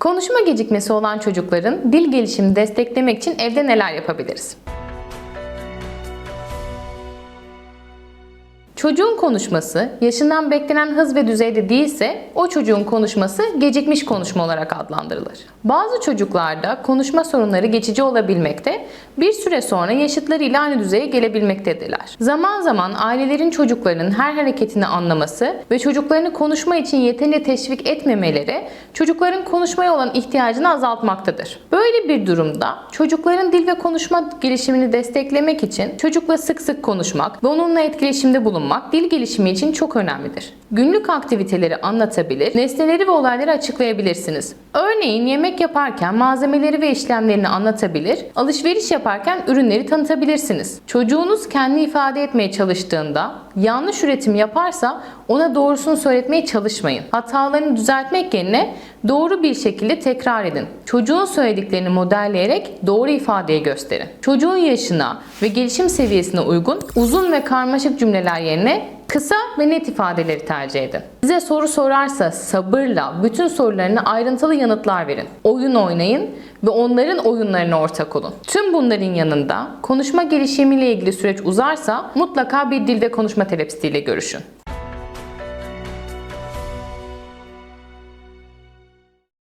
Konuşma gecikmesi olan çocukların dil gelişimini desteklemek için evde neler yapabiliriz? Çocuğun konuşması yaşından beklenen hız ve düzeyde değilse o çocuğun konuşması gecikmiş konuşma olarak adlandırılır. Bazı çocuklarda konuşma sorunları geçici olabilmekte, bir süre sonra yaşıtlarıyla aynı düzeye gelebilmektedirler. Zaman zaman ailelerin çocuklarının her hareketini anlaması ve çocuklarını konuşma için yeterince teşvik etmemeleri çocukların konuşmaya olan ihtiyacını azaltmaktadır. Böyle bir durumda çocukların dil ve konuşma gelişimini desteklemek için çocukla sık sık konuşmak ve onunla etkileşimde bulunmak dil gelişimi için çok önemlidir. Günlük aktiviteleri anlatabilir, nesneleri ve olayları açıklayabilirsiniz. Örneğin yemek yaparken malzemeleri ve işlemlerini anlatabilir, alışveriş yaparken ürünleri tanıtabilirsiniz. Çocuğunuz kendi ifade etmeye çalıştığında yanlış üretim yaparsa ona doğrusunu söyletmeye çalışmayın. Hatalarını düzeltmek yerine doğru bir şekilde tekrar edin. Çocuğun söylediklerini modelleyerek doğru ifadeyi gösterin. Çocuğun yaşına ve gelişim seviyesine uygun uzun ve karmaşık cümleler yerine Kısa ve net ifadeleri tercih edin. Size soru sorarsa sabırla bütün sorularına ayrıntılı yanıtlar verin. Oyun oynayın ve onların oyunlarına ortak olun. Tüm bunların yanında konuşma gelişimiyle ilgili süreç uzarsa mutlaka bir dil ve konuşma terapistiyle görüşün.